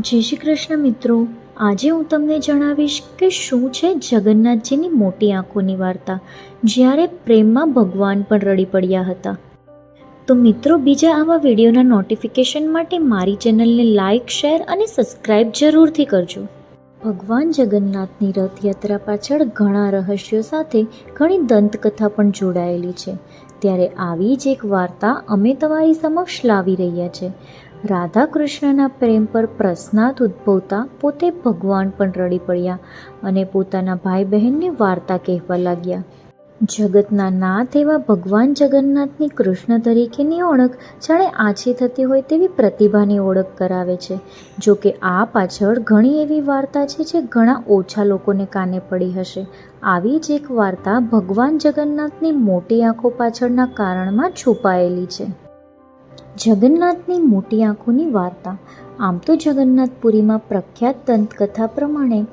જય શ્રી કૃષ્ણ મિત્રો. આજે હું તમને જણાવીશ કે શું છે જગન્નાથજીની મોટી આંખોની વાર્તા. જ્યારે પ્રેમમાં ભગવાન પણ રડી પડ્યા હતા. તો મિત્રો, બીજા આવા વિડીયોના નોટિફિકેશન માટે મારી ચેનલને લાઇક શેર અને સબસ્ક્રાઇબ જરૂરથી કરજો. ભગવાન જગન્નાથની રથયાત્રા પાછળ ઘણા રહસ્યો સાથે ઘણી દંતકથા પણ જોડાયેલી છે. ત્યારે આવી જ એક વાર્તા અમે તમારી સમક્ષ લાવી રહ્યા છે. રાધા કૃષ્ણના પ્રેમ પર પ્રશ્નાર્થ ઉદ્ભવતા પોતે ભગવાન પણ રડી પડ્યા અને પોતાના ભાઈ બહેનની વાર્તા કહેવા લાગ્યા. જગતના નાથ એવા ભગવાન જગન્નાથની કૃષ્ણ તરીકેની ઓળખ જાણે આછી થતી હોય તેવી પ્રતિભાની ઓળખ કરાવે છે. જો કે આ પાછળ ઘણી એવી વાર્તા છે જે ઘણા ઓછા લોકોને કાને પડી હશે. આવી જ એક વાર્તા ભગવાન જગન્નાથની મોટી આંખો પાછળના કારણમાં છુપાયેલી છે. જગન્નાથની મોટી આંખોની વાર્તા. આમ તો જગન્નાથપુરીમાં પ્રખ્યાત દંતકથા પ્રમાણે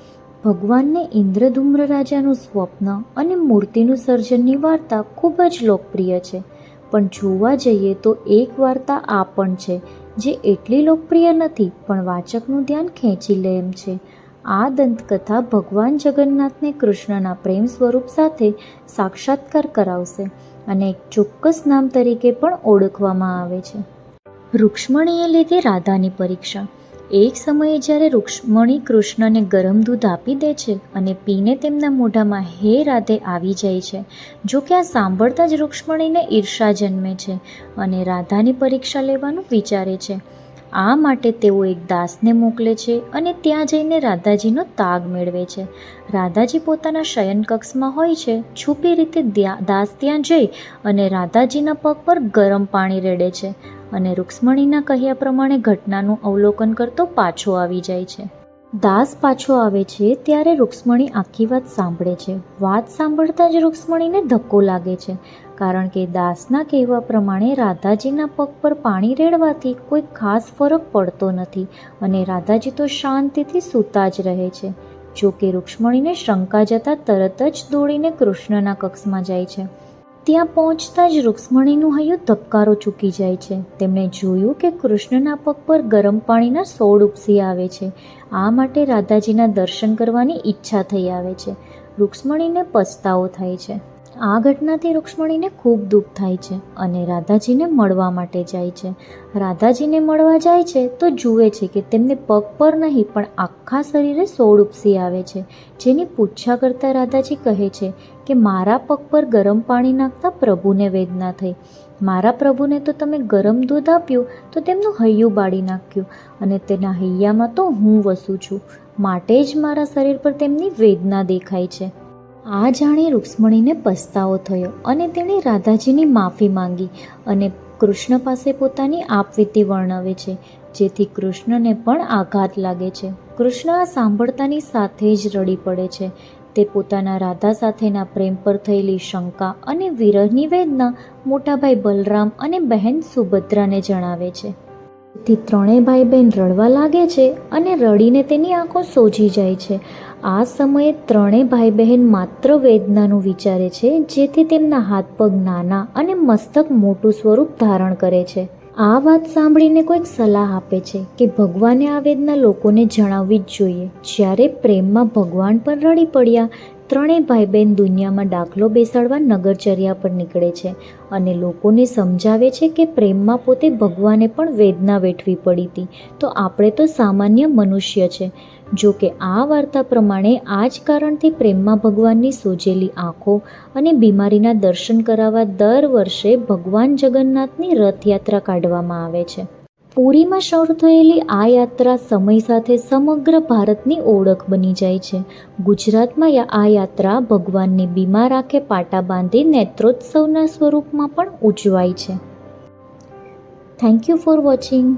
ભગવાનને ઇન્દ્રધૂમ્ર રાજાનું સ્વપ્ન અને મૂર્તિનું સર્જનની વાર્તા ખૂબ જ લોકપ્રિય છે. પણ જોવા જઈએ તો એક વાર્તા આ પણ છે, જે એટલી લોકપ્રિય નથી, પણ વાચકનું ધ્યાન ખેંચી લે એમ છે. આ દંતકથા ભગવાન જગન્નાથને કૃષ્ણના પ્રેમ સ્વરૂપ સાથે સાક્ષાત્કાર કરાવશે. અને એક ચોક્કસ નામ તરીકે પણ ઓળખવામાં આવે છે. રૂક્ષ્મણીએ લીધી રાધાની પરીક્ષા. એક સમયે જ્યારે રૂક્ષ્મણી કૃષ્ણને ગરમ દૂધ આપી દે છે અને પીને તેમના મોઢામાં હે રાધે આવી જાય છે, જો કે આ સાંભળતા જ રૂક્ષ્મણીને ઈર્ષા જન્મે છે અને રાધાની પરીક્ષા લેવાનું વિચારે છે. આ માટે તેઓ એક દાસને મોકલે છે અને ત્યાં જઈને રાધાજીનો તાગ મેળવે છે. રાધાજી પોતાના શયનકક્ષમાં હોય છે, છુપી રીતે દાસ ત્યાં જઈ અને રાધાજીના પગ પર ગરમ પાણી રેડે છે અને રૂક્ષ્મણીના કહ્યા પ્રમાણે ઘટનાનું અવલોકન કરતો પાછો આવી જાય છે. દાસ પાછો આવે છે ત્યારે રૂક્ષ્મણી આખી વાત સાંભળે છે. વાત સાંભળતા જ રૂક્ષ્મણીને ધક્કો લાગે છે કારણ કે દાસના કહેવા પ્રમાણે રાધાજીના પગ પર પાણી રેડવાથી કોઈ ખાસ ફરક પડતો નથી અને રાધાજી તો શાંતિથી સૂતા જ રહે છે. જો કે રૂક્ષ્મણીને શંકા જતાં તરત જ દોડીને કૃષ્ણના કક્ષમાં જાય છે. ત્યાં પહોંચતા જ રૂક્ષ્મણીનું હૈયું ધબકારો ચૂકી જાય છે. તેમણે જોયું કે કૃષ્ણના પગ પર ગરમ પાણીના સોળ ઉપસી આવે છે. આ માટે રાધાજીના દર્શન કરવાની ઈચ્છા થઈ આવે છે. રૂક્ષ્મણીને પસ્તાવો થાય છે. આ ઘટનાથી રૂક્ષ્મણીને ખૂબ દુઃખ થાય છે અને રાધાજીને મળવા માટે જાય છે. રાધાજીને મળવા જાય છે તો જુએ છે કે તેમને પગ પર નહીં, પણ આખા શરીરે સોળ ઉપસી આવે છે. જેની પૂછા કરતાં રાધાજી કહે છે કે, મારા પગ પર ગરમ પાણી નાખતા પ્રભુને વેદના થઈ. મારા પ્રભુને તો તમે ગરમ દૂધ આપ્યું, તો તેમનું હૈયું બાળી નાખ્યું અને તેના હૈયામાં તો હું વસું છું. માટે જ મારા શરીર પર તેમની વેદના દેખાય છે. આ જાણી રૂક્ષ્મણીને પસ્તાવો થયો અને તેણે રાધાજીની માફી માંગી અને કૃષ્ણ પાસે પોતાની આપવીતી વર્ણવે છે, જેથી કૃષ્ણને પણ આઘાત લાગે છે. કૃષ્ણ આ સાંભળતાની સાથે જ રડી પડે છે. તે પોતાના રાધા સાથેના પ્રેમ પર થયેલી શંકા અને વિરહની વેદના મોટાભાઈ બલરામ અને બહેન સુભદ્રાને જણાવે છે. તેથી ત્રણેય ભાઈ બહેન રડવા લાગે છે અને રડીને તેની આંખો સોજી જાય છે. આ સમયે ત્રણેય ભાઈ બહેન માત્ર વેદનાનું વિચારે છે, જેથી તેમના હાથ પગ નાના અને મસ્તક મોટું સ્વરૂપ ધારણ કરે છે. આ વાત સાંભળીને કોઈક સલાહ આપે છે કે ભગવાને આ વેદના લોકોને જણાવવી જ જોઈએ. જ્યારે પ્રેમમાં ભગવાન પણ રડી પડ્યા ત્રણેય ભાઈ બહેન દુનિયામાં દાખલો બેસાડવા નગરચર્યા પર નીકળે છે અને લોકોને સમજાવે છે કે પ્રેમમાં પોતે ભગવાને પણ વેદના વેઠવી પડી હતી. તો આપણે તો સામાન્ય મનુષ્ય છે. જો કે આ વાર્તા પ્રમાણે આ જ કારણથી પ્રેમમાં ભગવાનની સોજેલી આંખો અને બીમારીના દર્શન કરાવવા દર વર્ષે ભગવાન જગન્નાથની રથયાત્રા કાઢવામાં આવે છે. પુરીમાં શરૂ થયેલી આ યાત્રા સમય સાથે સમગ્ર ભારતની ઓળખ બની જાય છે. ગુજરાતમાં આ યાત્રા ભગવાનની બીમાર રાખે પાટા બાંધી નેત્રોત્સવના સ્વરૂપમાં પણ ઉજવાય છે. Thank you for watching